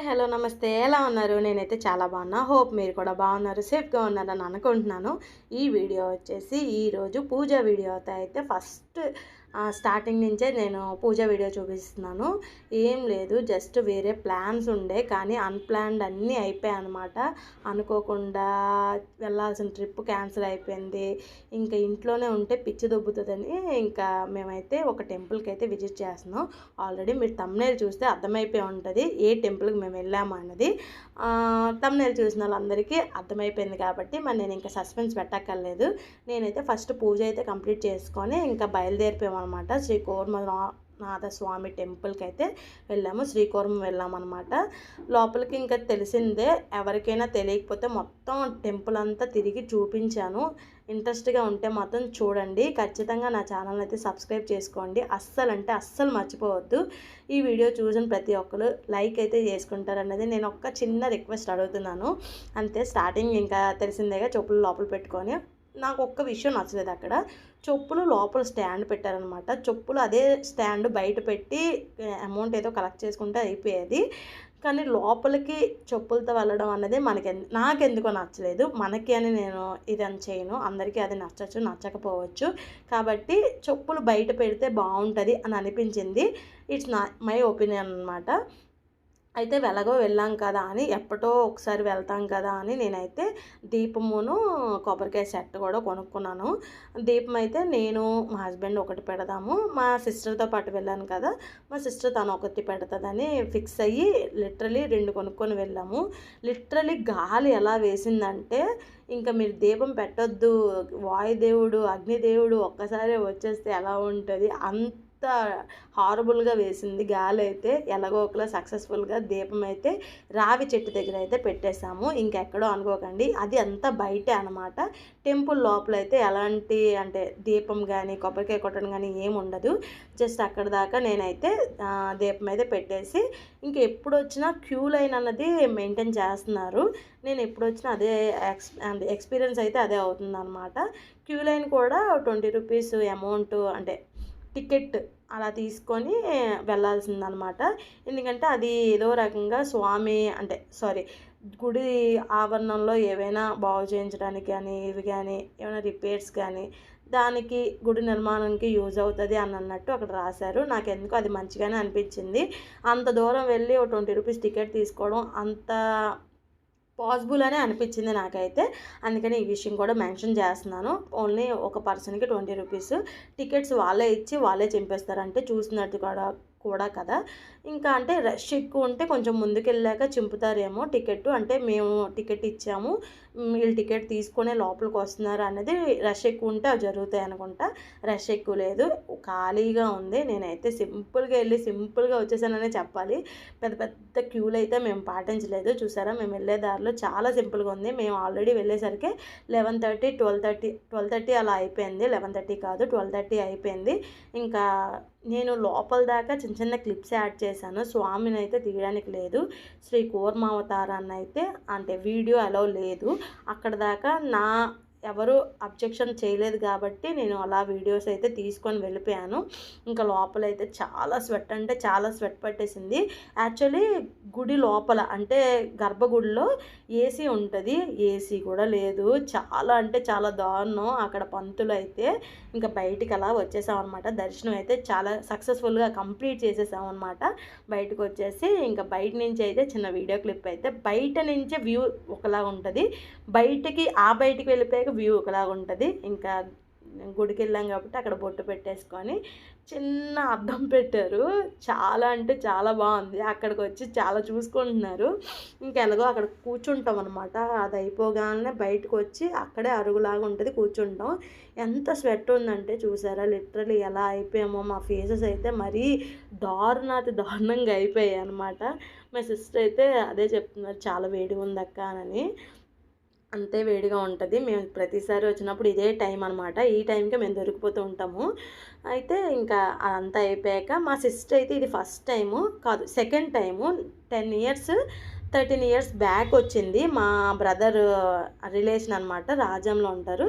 Hi hello నమస్తే. ఎలా ఉన్నారు? నేనైతే చాలా బాగున్నా. హోప్ మీరు కూడా బాగున్నారు సేఫ్గా ఉన్నారని అనుకుంటున్నాను. ఈ వీడియో వచ్చేసి ఈరోజు పూజ వీడియో అయితే ఫస్ట్ స్టార్టింగ్ నుంచే నేను పూజ వీడియో చూపిస్తున్నాను. ఏం లేదు జస్ట్ వేరే ప్లాన్స్ ఉండే కానీ అన్ప్లాన్డ్ అన్నీ అయిపోయాయి అనమాట అనుకోకుండా వెళ్ళాల్సిన ట్రిప్ క్యాన్సిల్ అయిపోయింది. ఇంకా ఇంట్లోనే ఉంటే పిచ్చి దొబ్బుతుందని ఇంకా మేమైతే ఒక టెంపుల్కి అయితే విజిట్ చేస్తున్నాం. ఆల్రెడీ మీరు తమ్నేలు చూస్తే అర్థమైపోయి ఉంటుంది ఏ టెంపుల్కి మేము వెళ్ళాము అన్నది. తమ్నేలు చూసిన వాళ్ళందరికీ అర్థమైపోయింది కాబట్టి మరి నేను ఇంకా సస్పెన్స్ పెట్టక్కర్లేదు. నేనైతే ఫస్ట్ పూజ అయితే కంప్లీట్ చేసుకొని ఇంకా బయలుదేరిపోయాను శ్రీ కోర్మనాథ స్వామి టెంపుల్కి అయితే వెళ్ళాము. శ్రీకోరం వెళ్ళామన్నమాట. లోపలికి ఇంకా తెలిసిందే ఎవరికైనా తెలియకపోతే మొత్తం టెంపుల్ అంతా తిరిగి చూపించాను. ఇంట్రెస్ట్గా ఉంటే మాత్రం చూడండి. ఖచ్చితంగా నా ఛానల్ అయితే సబ్స్క్రైబ్ చేసుకోండి. అస్సలు అంటే అస్సలు మర్చిపోవద్దు. ఈ వీడియో చూసిన ప్రతి ఒక్కరు లైక్ అయితే చేసుకుంటారన్నది నేను ఒక్క చిన్న రిక్వెస్ట్ అడుగుతున్నాను. అంతే స్టార్టింగ్ ఇంకా తెలిసిందేగా చెప్పులు లోపల పెట్టుకొని నాకు ఒక్క విషయం నచ్చలేదు అక్కడ. చెప్పులు లోపల స్టాండ్ పెట్టారనమాట. చెప్పులు అదే స్టాండ్ బయట పెట్టి అమౌంట్ ఏదో కలెక్ట్ చేసుకుంటే అయిపోయేది. కానీ లోపలికి చెప్పులతో వెళ్ళడం అన్నది మనకి నాకెందుకో నచ్చలేదు. మనకి అని నేను ఇది అని చేయను. అందరికీ అది నచ్చచ్చు నచ్చకపోవచ్చు. కాబట్టి చెప్పులు బయట పెడితే బాగుంటుంది అని అనిపించింది. ఇట్స్ నా మై ఒపీనియన్ అనమాట అయితే వెలగో వెళ్ళాం కదా అని ఎప్పటో ఒకసారి వెళ్తాం కదా అని నేనైతే దీపమును కొబ్బరికాయ సెట్ కూడా కొనుక్కున్నాను. దీపం అయితే నేను మా హస్బెండ్ ఒకటి పెడదాము. మా సిస్టర్తో పాటు వెళ్ళాను కదా మా సిస్టర్ తను ఒకటి పెడతాదని ఫిక్స్ అయ్యి లిటరలీ రెండు కొనుక్కొని వెళ్ళాము. లిటరలీ గాలి ఎలా వేసిందంటే ఇంకా మీరు దీపం పెట్టొద్దు వాయుదేవుడు అగ్నిదేవుడు ఒక్కసారి వచ్చేస్తే ఎలా ఉంటుంది? అంత అంత హారబుల్గా వేసింది గాలి అయితే ఎలాగో ఒకలా సక్సెస్ఫుల్గా దీపం అయితే రావి చెట్టు దగ్గర అయితే పెట్టేశాము. ఇంకెక్కడో అనుకోకండి. అది అంతా బయటే అనమాట టెంపుల్ లోపల అయితే ఎలాంటి అంటే దీపం కానీ కొబ్బరికాయ కొట్టడం కానీ ఏమి ఉండదు. జస్ట్ అక్కడ దాకా నేనైతే దీపం అయితే పెట్టేసి ఇంక ఎప్పుడు వచ్చినా క్యూ లైన్ అన్నది మెయింటైన్ చేస్తున్నారు. నేను ఎప్పుడు వచ్చినా అదే ఎక్స్ ఎక్స్పీరియన్స్ అయితే అదే అవుతుంది అనమాట క్యూ లైన్ కూడా ట్వంటీ రూపీస్ అమౌంట్ అంటే టికెట్ అలా తీసుకొని వెళ్ళాల్సిందనమాట. ఎందుకంటే అది ఏదో రకంగా స్వామి అంటే సారీ గుడి ఆవరణంలో ఏవైనా బాగు చేయించడానికి కానీ ఇవి కానీ ఏమైనా రిపేర్స్ కానీ దానికి గుడి నిర్మాణానికి యూజ్ అవుతుంది అని అన్నట్టు అక్కడ రాశారు. నాకు ఎందుకు అది మంచిగానే అనిపించింది. అంత దూరం వెళ్ళి ఒక ట్వంటీ రూపీస్ టికెట్ తీసుకోవడం అంత పాసిబుల్ అనే అనిపించింది నాకైతే. అందుకని ఈ విషయం కూడా మెన్షన్ చేస్తున్నాను. ఓన్లీ ఒక పర్సన్కి ట్వంటీ రూపీస్ టికెట్స్ వాళ్ళే ఇచ్చి వాళ్ళే చంపేస్తారంటే చూసినట్టు కూడా కూడా కదా. ఇంకా అంటే రష్ ఎక్కువ ఉంటే కొంచెం ముందుకెళ్ళాక చింపుతారేమో టికెట్ అంటే మేము టికెట్ ఇచ్చాము. వీళ్ళు టికెట్ తీసుకునే లోపలికి వస్తున్నారు అనేది రష్ ఎక్కువ ఉంటే అవి జరుగుతాయి అనుకుంటా. రష్ ఎక్కువ లేదు. ఖాళీగా ఉంది. నేనైతే సింపుల్గా వెళ్ళి సింపుల్గా వచ్చేసాననే చెప్పాలి. పెద్ద పెద్ద క్యూలు అయితే మేము పాటించలేదు. చూసారా? మేము వెళ్ళే దారిలో చాలా సింపుల్గా ఉంది. మేము ఆల్రెడీ వెళ్ళేసరికి eleven thirty twelve thirty twelve thirty అలా అయిపోయింది. లెవెన్ థర్టీ కాదు ట్వెల్వ్ థర్టీ అయిపోయింది. ఇంకా నేను లోపల దాకా చిన్న చిన్న క్లిప్స్ యాడ్ చేశాను. స్వామిని అయితే తీయడానికి లేదు. శ్రీ కూర్మావతారాన్ని అయితే అంటే వీడియో అలౌ లేదు. అక్కడ దాకా నా ఎవరు అబ్జెక్షన్ చేయలేదు కాబట్టి నేను అలా వీడియోస్ అయితే తీసుకొని వెళ్ళిపోయాను. ఇంకా లోపల అయితే చాలా స్వెట్ అంటే చాలా స్వెట్ పట్టేసింది. యాక్చువల్లీ గుడి లోపల అంటే గర్భగుడిలో ఏసీ ఉంటుంది. ఏసీ కూడా లేదు. చాలా అంటే చాలా దారుణం అక్కడ పంతులు అయితే. ఇంకా బయటికి అలా వచ్చేసామన్నమాట. దర్శనం అయితే చాలా సక్సెస్ఫుల్గా కంప్లీట్ చేసేసామన్నమాట. బయటకు వచ్చేసి ఇంకా బయట నుంచి అయితే చిన్న వీడియో క్లిప్ అయితే బయట నుంచే వ్యూ ఒకలా ఉంటుంది. బయటికి ఆ బయటికి వెళ్ళిపోయాక వ్యూ ఒకలాగా ఉంటుంది. ఇంకా గుడికి వెళ్ళాం కాబట్టి అక్కడ బొట్టు పెట్టేసుకొని చిన్న అద్దం పెట్టారు. చాలా అంటే చాలా బాగుంది. అక్కడికి వచ్చి చాలా చూసుకుంటున్నారు. ఇంకెలాగో అక్కడ కూర్చుంటాం అనమాట అది అయిపోగానే బయటకు వచ్చి అక్కడే అరుగులాగా ఉంటుంది కూర్చుంటాం. ఎంత స్వెట్ ఉందంటే చూసారా? లిటరలీ ఎలా అయిపోయామో మా ఫేసెస్ అయితే మరీ దారుణాతి దారుణంగా అయిపోయాయి అనమాట మా సిస్టర్ అయితే అదే చెప్తున్నారు. చాలా వేడిగా ఉంది అక్క అని. అంతే వేడిగా ఉంటుంది. మేము ప్రతిసారి వచ్చినప్పుడు ఇదే టైం అనమాట ఈ టైంకి మేము దొరికిపోతూ ఉంటాము. అయితే ఇంకా అంతా అయిపోయాక మా సిస్టర్ అయితే ఇది ఫస్ట్ టైము కాదు second time. Ten years thirteen years back వచ్చింది. మా బ్రదర్ రిలేషన్ అనమాట రాజంలో ఉంటారు.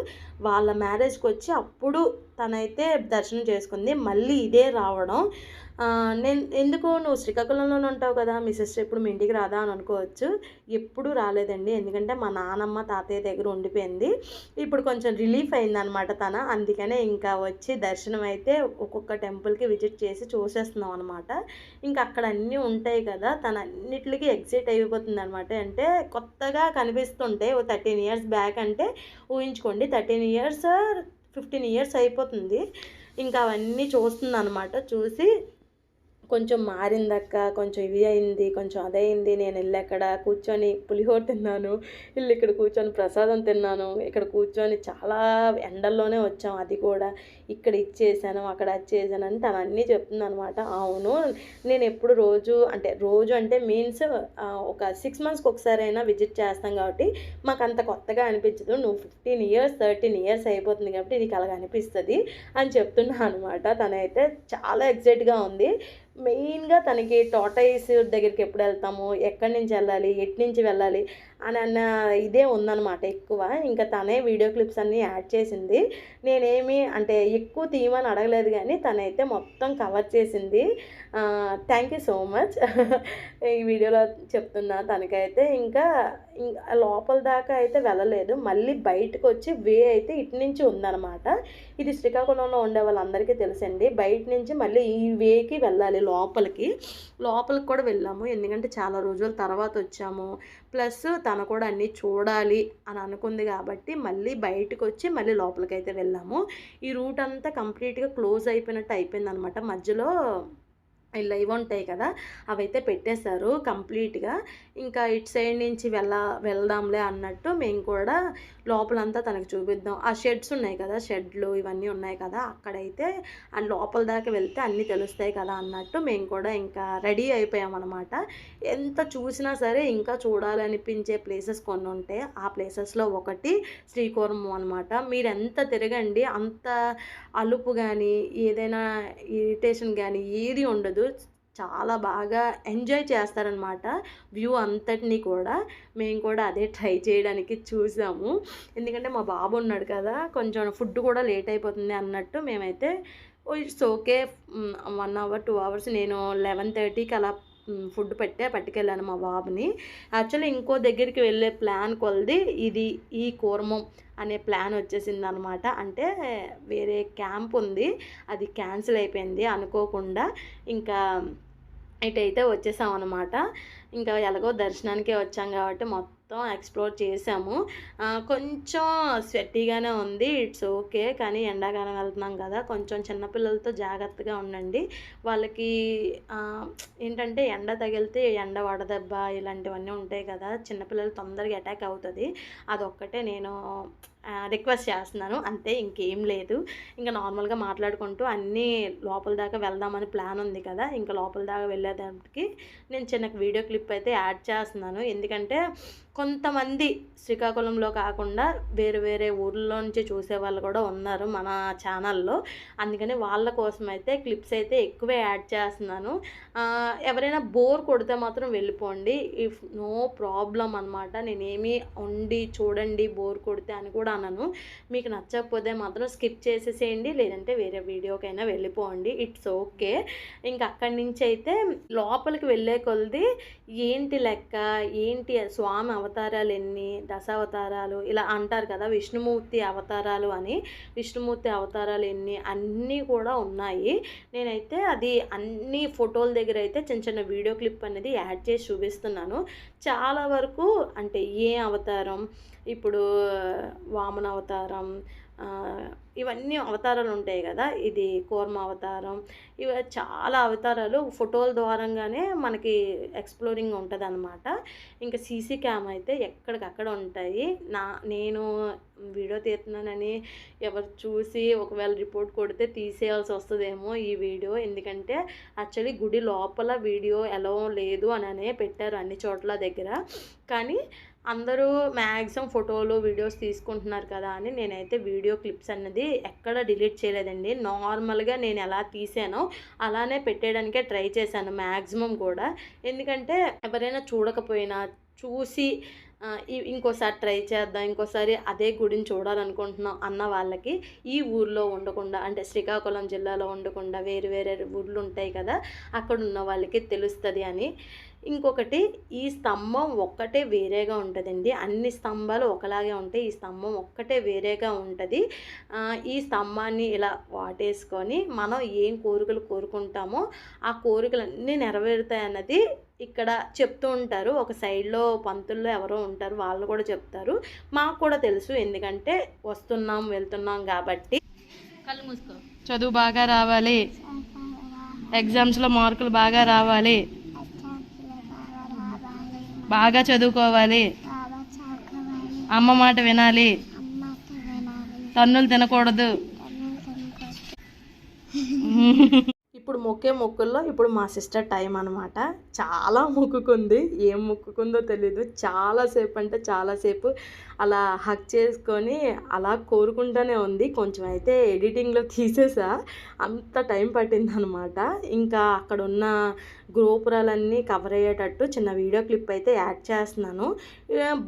వాళ్ళ మ్యారేజ్కి వచ్చి అప్పుడు తనైతే దర్శనం చేసుకుంది. మళ్ళీ ఇదే రావడం. నేను ఎందుకు నువ్వు శ్రీకాకుళంలోనే ఉంటావు కదా? మీ సిస్టర్ ఎప్పుడు మీ ఇంటికి రాదా అని అనుకోవచ్చు. ఎప్పుడూ రాలేదండి. ఎందుకంటే మా నానమ్మ తాతయ్య దగ్గర ఉండిపోయింది. ఇప్పుడు కొంచెం రిలీఫ్ అయిందనమాట తన. అందుకనే ఇంకా వచ్చి దర్శనం అయితే ఒక్కొక్క టెంపుల్కి విజిట్ చేసి చూసేస్తున్నాం అనమాట ఇంకా అక్కడ అన్నీ ఉంటాయి కదా తన అన్నిటికీ ఎగ్జైట్ అయిపోతుంది అనమాట అంటే కొత్తగా కనిపిస్తుంటే ఓ థర్టీన్ ఇయర్స్ బ్యాక్ అంటే ఊహించుకోండి థర్టీన్ ఇయర్స్ ఫిఫ్టీన్ ఇయర్స్ అయిపోతుంది. ఇంకా అవన్నీ చూస్తుంది అనమాట చూసి కొంచెం మారిందక్క కొంచెం ఇవి అయింది కొంచెం అదయింది నేను వెళ్ళక్కడ కూర్చొని పులిహోర తిన్నాను వీళ్ళు ఇక్కడ కూర్చొని ప్రసాదం తిన్నాను. ఇక్కడ కూర్చొని చాలా ఎండల్లోనే వచ్చాం అది కూడా. ఇక్కడ ఇచ్చేసాను అక్కడ అది చేశాను అని తను అన్నీ చెప్తుంది అనమాట అవును నేను ఎప్పుడు రోజు అంటే రోజు అంటే మీన్స్ ఒక సిక్స్ మంత్స్కి ఒకసారి అయినా విజిట్ చేస్తాం కాబట్టి మాకు అంత కొత్తగా అనిపించదు. నువ్వు ఫిఫ్టీన్ ఇయర్స్ థర్టీన్ ఇయర్స్ అయిపోతుంది కాబట్టి నీకు అలాగ అనిపిస్తుంది అని చెప్తున్నా అనమాట తనైతే చాలా ఎగ్జైట్గా ఉంది. మెయిన్గా తనకి టోటైస్ దగ్గరికి ఎప్పుడు వెళ్తాము? ఎక్కడి నుంచి వెళ్ళాలి? ఎటు నుంచి వెళ్ళాలి? అన్న ఇదే ఉందన్నమాట ఎక్కువ. ఇంకా తనే వీడియో క్లిప్స్ అన్నీ యాడ్ చేసింది. నేనేమి అంటే ఎక్కువ తీయమని అడగలేదు కానీ తనైతే మొత్తం కవర్ చేసింది. Thank you so much. ఈ వీడియోలో చెప్తున్నా తనకైతే. ఇంకా ఇంకా లోపల దాకా అయితే వెళ్ళలేదు. మళ్ళీ బయటకు వచ్చి వే అయితే ఇటు నుంచి ఉందన్నమాట. ఇది శ్రీకాకుళంలో ఉండే వాళ్ళందరికీ తెలుసండి. బయట నుంచి మళ్ళీ ఈ వేకి వెళ్ళాలి లోపలికి. లోపలికి కూడా వెళ్ళాము. ఎందుకంటే చాలా రోజుల తర్వాత వచ్చాము. ప్లస్ తను కూడా అన్నీ చూడాలి అని అనుకుంది కాబట్టి మళ్ళీ బయటకు వచ్చి మళ్ళీ లోపలికి అయితే వెళ్ళాము. ఈ రూట్ అంతా కంప్లీట్గా క్లోజ్ అయిపోయినట్టు అయిపోయింది అనమాట మధ్యలో ఇలా ఇవి ఉంటాయి కదా అవైతే పెట్టేశారు కంప్లీట్గా. ఇంకా ఇటు సైడ్ నుంచి వెళ్ళ వెళ్దాంలే అన్నట్టు మేము కూడా లోపలంతా తనకు చూపిద్దాం. ఆ షెడ్స్ ఉన్నాయి కదా షెడ్లు ఇవన్నీ ఉన్నాయి కదా అక్కడైతే ఆ లోపల దాకా వెళ్తే అన్నీ తెలుస్తాయి కదా అన్నట్టు మేము కూడా ఇంకా రెడీ అయిపోయామన్నమాట. ఎంత చూసినా సరే ఇంకా చూడాలనిపించే ప్లేసెస్ కొన్ని ఉంటాయి ఆ ప్లేసెస్లో ఒకటి శ్రీకోరము అనమాట మీరు ఎంత తిరగండి అంత అలుపు కానీ ఏదైనా ఇరిటేషన్ కానీ ఏది ఉండదు. చాలా బాగా ఎంజాయ్ చేస్తారనమాట. వ్యూ అంతటిని కూడా మేము కూడా అదే ట్రై చేయడానికి చూసాము. ఎందుకంటే మా బాబు ఉన్నాడు కదా కొంచెం ఫుడ్ కూడా లేట్ అయిపోతుంది అన్నట్టు మేమైతే it's okay. One hour two hours నేను లెవెన్ థర్టీకి అలా ఫుడ్ పెట్టే పట్టుకెళ్ళాను మా బాబుని. యాక్చువల్లీ ఇంకో దగ్గరికి వెళ్ళే ప్లాన్ కొలది ఇది ఈ కూర్మం అనే ప్లాన్ వచ్చేసింది అనమాట అంటే వేరే క్యాంప్ ఉంది అది క్యాన్సిల్ అయిపోయింది అనుకోకుండా ఇంకా ఇటైతే వచ్చేసాం అనమాట ఇంకా ఎలాగో దర్శనానికే వచ్చాం కాబట్టి మొత్తం మొత్తం ఎక్స్ప్లోర్ చేసాము. కొంచెం స్వెట్టీగానే ఉంది. It's okay. కానీ ఎండాకాలం వెళ్తున్నాం కదా కొంచెం చిన్నపిల్లలతో జాగ్రత్తగా ఉండండి. వాళ్ళకి ఏంటంటే ఎండ తగిలితే ఎండ వడదెబ్బ ఇలాంటివన్నీ ఉంటాయి కదా చిన్నపిల్లలు తొందరగా అటాక్ అవుతుంది. అదొక్కటే నేను రిక్వెస్ట్ చేస్తున్నాను. అంతే ఇంకేం లేదు. ఇంకా నార్మల్గా మాట్లాడుకుంటూ అన్నీ లోపల దాకా వెళ్దామని ప్లాన్ ఉంది కదా ఇంకా లోపల దాకా వెళ్ళేదానికి నేను చిన్న వీడియో క్లిప్ అయితే యాడ్ చేస్తున్నాను. ఎందుకంటే కొంతమంది శ్రీకాకుళంలో కాకుండా వేరే వేరే ఊర్లో నుంచి చూసే వాళ్ళు కూడా ఉన్నారు మన ఛానల్లో. అందుకని వాళ్ళ కోసం అయితే క్లిప్స్ అయితే ఎక్కువే యాడ్ చేస్తున్నాను. ఎవరైనా బోర్ కొడితే మాత్రం వెళ్ళిపోండి. ఇఫ్ నో ప్రాబ్లం అనమాట నేనేమి ఉండి చూడండి బోర్ కొడితే అని కూడా అనను. మీకు నచ్చకపోతే మాత్రం స్కిప్ చేసేసేయండి. లేదంటే వేరే వీడియోకైనా వెళ్ళిపోండి. It's okay. ఇంకా అక్కడి నుంచి అయితే లోపలికి వెళ్ళే కొలది ఏంటి లెక్క? ఏంటి స్వామి అవతారాలు ఎన్ని దశావతారాలు ఇలా అంటారు కదా విష్ణుమూర్తి అవతారాలు అని. విష్ణుమూర్తి అవతారాలు ఎన్ని అన్నీ కూడా ఉన్నాయి. నేనైతే అది అన్ని ఫోటోల దగ్గర అయితే చిన్న చిన్న వీడియో క్లిప్ అనేది యాడ్ చేసి చూపిస్తున్నాను. చాలా వరకు అంటే ఏ అవతారం ఇప్పుడు వామన అవతారం ఇవన్నీ అవతారాలు ఉంటాయి కదా. ఇది కూర్మ అవతారం ఇవి చాలా అవతారాలు. ఫోటోల ద్వారంగానే మనకి ఎక్స్ప్లోరింగ్ ఉంటుంది అనమాట ఇంకా సీసీ క్యామ్ అయితే ఎక్కడికక్కడ ఉంటాయి. నా నేను వీడియో తీస్తున్నానని ఎవరు చూసి ఒకవేళ రిపోర్ట్ కొడితే తీసేయాల్సి వస్తుందేమో ఈ వీడియో. ఎందుకంటే యాక్చువల్లీ గుడి లోపల వీడియో ఎలా లేదు అని అనే పెట్టారు అన్ని చోట్ల దగ్గర. కానీ అందరూ మ్యాక్సిమం ఫోటోలు వీడియోస్ తీసుకుంటున్నారు కదా అని నేనైతే వీడియో క్లిప్స్ అన్నది ఎక్కడ డిలీట్ చేయలేదండి. నార్మల్గా నేను ఎలా తీసానో అలానే పెట్టేయడానికే ట్రై చేశాను మ్యాక్సిమం కూడా. ఎందుకంటే ఎవరైనా చూడకపోయినా చూసి ఇంకోసారి ట్రై చేద్దాం ఇంకోసారి అదే గుడిని చూడాలనుకుంటున్నాం అన్న వాళ్ళకి ఈ ఊర్లో ఉండకుండా అంటే శ్రీకాకుళం జిల్లాలో ఉండకుండా వేరు వేరే ఊర్లు ఉంటాయి కదా అక్కడ ఉన్న వాళ్ళకి తెలుస్తుంది అని. ఇంకొకటి ఈ స్తంభం ఒక్కటే వేరేగా ఉంటుందండి. అన్ని స్తంభాలు ఒకలాగే ఉంటాయి. ఈ స్తంభం ఒక్కటే వేరేగా ఉంటుంది. ఆ, ఈ స్తంభాన్ని ఇలా వాటేసుకొని మనం ఏం కోరికలు కోరుకుంటామో ఆ కోరికలన్నీ నెరవేరుతాయి అన్నది ఇక్కడ చెప్తూ ఉంటారు. ఒక సైడ్లో పంతుల్లో ఎవరో ఉంటారు. వాళ్ళు కూడా చెప్తారు. మాకు కూడా తెలుసు. ఎందుకంటే వస్తున్నాం వెళ్తున్నాం కాబట్టి. కళ్ళు మూసుకో. చదువు బాగా రావాలి. ఎగ్జామ్స్లో మార్కులు బాగా రావాలి. బాగా చదువుకోవాలి. అమ్మ మాట వినాలి. తన్నులు తినకూడదు. ఇప్పుడు మొక్కే మొక్కుల్లో ఇప్పుడు మా సిస్టర్ టైం అనమాట చాలా మొక్కుకుంది. ఏం మొక్కుకుందో తెలీదు. చాలాసేపు అంటే చాలాసేపు అలా హక్ చేసుకొని అలా కోరుకుంటూనే ఉంది. కొంచెం అయితే ఎడిటింగ్లో తీసేసా. అంత టైం పట్టిందనమాట. ఇంకా అక్కడ ఉన్న గోపురాలన్నీ కవర్ అయ్యేటట్టు చిన్న వీడియో క్లిప్ అయితే యాడ్ చేస్తున్నాను.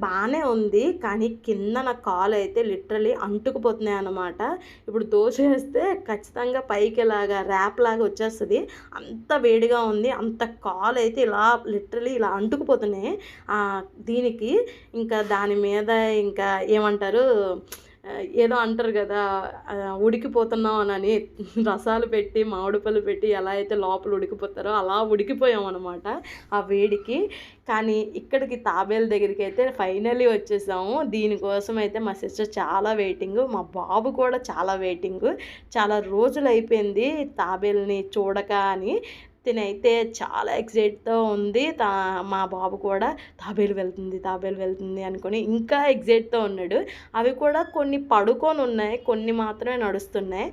బాగానే ఉంది. కానీ కింద నా కాలు అయితే లిటరలీ అంటుకుపోతున్నాయి అనమాట ఇప్పుడు దోశ వేస్తే ఖచ్చితంగా పైకి ఇలాగా ర్యాప్ లాగా వచ్చేస్తుంది. అంత వేడిగా ఉంది. అంత కాలు అయితే ఇలా లిటరలీ ఇలా అంటుకుపోతున్నాయి. దీనికి ఇంకా దాని మీద ఇంకా ఏమంటారు ఏదో అంటారు కదా ఉడికిపోతున్నాం అని రసాలు పెట్టి మామిడి పళ్ళు పెట్టి ఎలా అయితే లోపల ఉడికిపోతారో అలా ఉడికిపోయాం అనమాట ఆ వేడికి. కానీ ఇక్కడికి తాబేలు దగ్గరికి అయితే ఫైనల్లీ వచ్చేసాము. దీనికోసం అయితే మా సిస్టర్ చాలా వెయిటింగ్ మా బాబు కూడా చాలా వెయిటింగ్. చాలా రోజులు అయిపోయింది తాబేల్ని చూడక అని. తినైతే చాలా ఎక్సైట్తో ఉంది. తా మా బాబు కూడా తాబేలు వెళ్తుంది తాబేలు వెళ్తుంది అనుకొని ఇంకా ఎగ్జైట్తో ఉన్నాడు. అవి కూడా కొన్ని పడుకొని ఉన్నాయి కొన్ని మాత్రమే నడుస్తున్నాయి.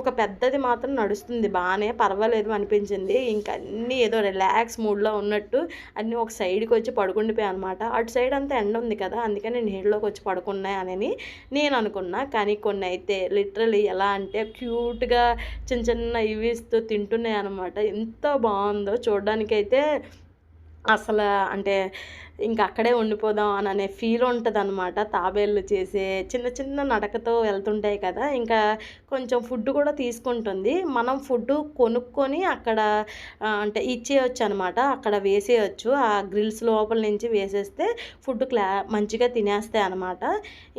ఒక పెద్దది మాత్రం నడుస్తుంది బాగానే పర్వాలేదు అనిపించింది. ఇంకా అన్నీ ఏదో రిలాక్స్ మూడ్లో ఉన్నట్టు అన్నీ ఒక సైడ్కి వచ్చి పడుకుండిపోయాయి అనమాట అటు సైడ్ అంతా ఎండ ఉంది కదా అందుకని నీళ్ళలోకి వచ్చి పడుకున్నాయి అని నేను అనుకున్నా. కానీ కొన్ని అయితే లిటరలీ ఎలా అంటే క్యూట్గా చిన్న చిన్న ఇవి ఇస్తూ తింటున్నాయి అనమాట ఎంత బాగుందో చూడడానికైతే అసలు అంటే ఇంకా అక్కడే ఉండిపోదాం అని అనే ఫీల్ ఉంటుంది అనమాట తాబేళ్ళు చేసే చిన్న చిన్న నడకతో వెళ్తుంటాయి కదా ఇంకా కొంచెం ఫుడ్ కూడా తీసుకుంటుంది. మనం ఫుడ్ కొనుక్కొని అక్కడ అంటే ఇచ్చేయచ్చు అనమాట అక్కడ వేసేయచ్చు. ఆ గ్రిల్స్ లోపల నుంచి వేసేస్తే ఫుడ్ క్లా మంచిగా తినేస్తాయి అనమాట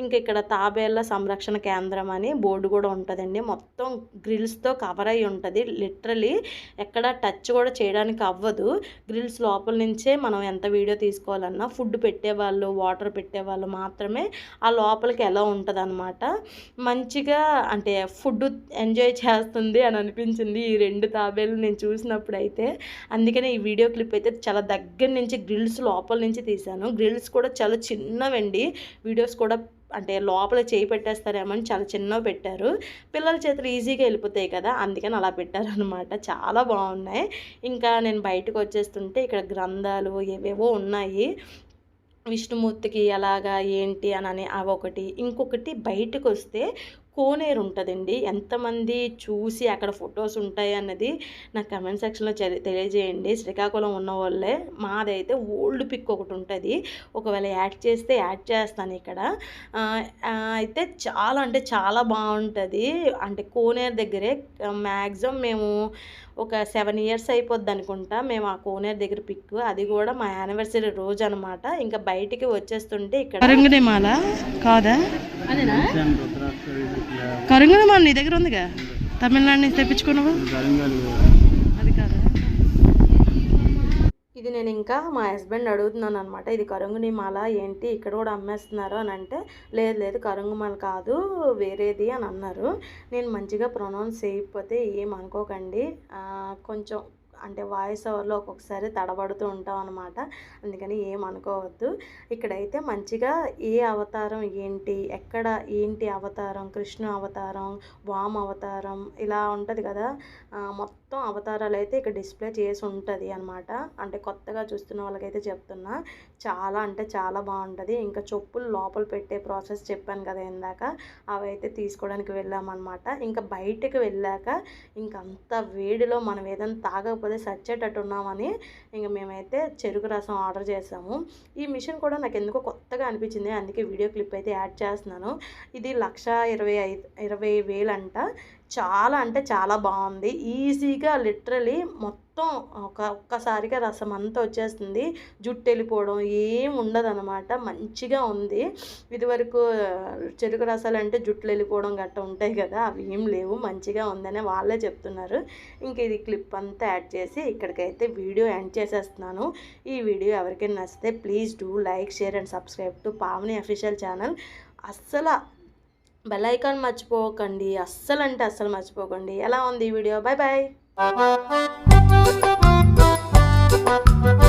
ఇంకా ఇక్కడ తాబేళ్ళ సంరక్షణ కేంద్రం అని బోర్డు కూడా ఉంటుందండి. మొత్తం గ్రిల్స్తో కవర్ అయి ఉంటుంది. లిటరలీ ఎక్కడ టచ్ కూడా చేయడానికి అవ్వదు. గ్రిల్స్ లోపల నుంచే మనం ఎంత వీడియో తీసుకోవాలి తీసుకోవాలన్నా ఫుడ్ పెట్టేవాళ్ళు వాటర్ పెట్టేవాళ్ళు మాత్రమే ఆ లోపలికి ఎలా ఉంటుందన్నమాట. మంచిగా అంటే ఫుడ్ ఎంజాయ్ చేస్తుంది అని అనిపించింది ఈ రెండు తాబేలు నేను చూసినప్పుడు అయితే అందుకనే ఈ వీడియో క్లిప్ అయితే చాలా దగ్గర నుంచి గ్రిల్స్ లోపల నుంచి తీశాను. గ్రిల్స్ కూడా చాలా చిన్నవండి. వీడియోస్ కూడా అంటే లోపల చేయి పెట్టేస్తారేమో అని చాలా చిన్నవి పెట్టారు. పిల్లల చేతులు ఈజీగా వెళ్ళిపోతాయి కదా అందుకని అలా పెట్టారనమాట చాలా బాగున్నాయి. ఇంకా నేను బయటకు వచ్చేస్తుంటే ఇక్కడ గ్రంథాలు ఏవేవో ఉన్నాయి. విష్ణుమూర్తికి ఎలాగా ఏంటి అని అని అవి ఒకటి. ఇంకొకటి బయటకు వస్తే కోనేరు ఉంటుందండి ఎంతమంది చూసి అక్కడ ఫొటోస్ ఉంటాయి అన్నది నాకు కమెంట్ సెక్షన్లో తెలియజేయండి. శ్రీకాకుళం ఉన్న వాళ్ళే మాదైతే ఓల్డ్ పిక్ ఒకటి ఉంటుంది ఒకవేళ యాడ్ చేస్తే యాడ్ చేస్తాను ఇక్కడ. అయితే చాలా అంటే చాలా బాగుంటుంది అంటే కోనేరు దగ్గరే మ్యాక్సిమం మేము ఒక సెవెన్ ఇయర్స్ అయిపోద్ది అనుకుంటా. మేము ఆ కోనేరు దగ్గర పిక్ అది కూడా మా యానివర్సరీ రోజు అనమాట ఇంకా బయటికి వచ్చేస్తుంటే ఇక్కడ కరుంగనిమాల కాదా? అదేనా? కరుంగనిమాల నీ దగ్గర ఉందిగా? తమిళనాడు నుంచి తెప్పించుకున్నావు అది కాదా ఇది నేను ఇంకా మా హస్బెండ్ అడుగుతున్నాను అనమాట ఇది కరుంగుని మాల ఏంటి? ఇక్కడ కూడా అమ్మేస్తున్నారు? అని అంటే లేదు లేదు కరుంగు మాల కాదు వేరేది అని అన్నారు. నేను మంచిగా ప్రొనౌన్స్ చేయకపోతే ఏం అనుకోకండి. కొంచెం అంటే వాయిస్ ఓవర్లో ఒక్కొక్కసారి తడబడుతూ ఉంటాం అనమాట అందుకని ఏం అనుకోవద్దు. ఇక్కడైతే మంచిగా ఏ అవతారం ఏంటి? ఎక్కడ ఏంటి అవతారం? కృష్ణ అవతారం వామ అవతారం ఇలా ఉంటుంది కదా. మొత్తం అవతారాలు అయితే ఇక్కడ డిస్ప్లే చేసి ఉంటుంది అనమాట అంటే కొత్తగా చూస్తున్న వాళ్ళకైతే చెప్తున్నా. చాలా అంటే చాలా బాగుంటుంది. ఇంకా చెప్పులు లోపల పెట్టే ప్రాసెస్ చెప్పాను కదా ఇందాక. అవైతే తీసుకోవడానికి వెళ్ళామన్నమాట. ఇంకా బయటకు వెళ్ళాక ఇంకంత అంత వేడిలో మనం ఏదైనా తాగకపోతే లేకపోతే సచ్చేటట్టు ఉన్నామని ఇంక మేమైతే చెరుకు రసం ఆర్డర్ చేసాము. ఈ మిషన్ కూడా నాకు ఎందుకో కొత్తగా అనిపించింది. అందుకే వీడియో క్లిప్ అయితే యాడ్ చేస్తున్నాను. ఇది లక్ష ఇరవై ఐదు ఇరవై వేలు అంట చాలా అంటే చాలా బాగుంది. ఈజీగా లిటరలీ మొత్తం మొత్తం ఒక ఒక్కసారిగా రసం అంతా వచ్చేస్తుంది. జుట్టు వెళ్ళిపోవడం ఏం ఉండదు అనమాట మంచిగా ఉంది. ఇదివరకు చెరుకు రసాలు అంటే జుట్లు వెళ్ళిపోవడం గట్ట ఉంటాయి కదా అవి ఏం లేవు. మంచిగా ఉందని వాళ్ళే చెప్తున్నారు. ఇంక ఇది క్లిప్ అంతా యాడ్ చేసి ఇక్కడికైతే వీడియో ఎండ్ చేసేస్తున్నాను. ఈ వీడియో ఎవరికైనా నచ్చితే please do like share and subscribe to Pavani official channel. అస్సలు బెల్ ఐకాన్ మర్చిపోకండి. అస్సలు అంటే అస్సలు మర్చిపోకండి. ఎలా ఉంది ఈ video? Bye bye Thank you.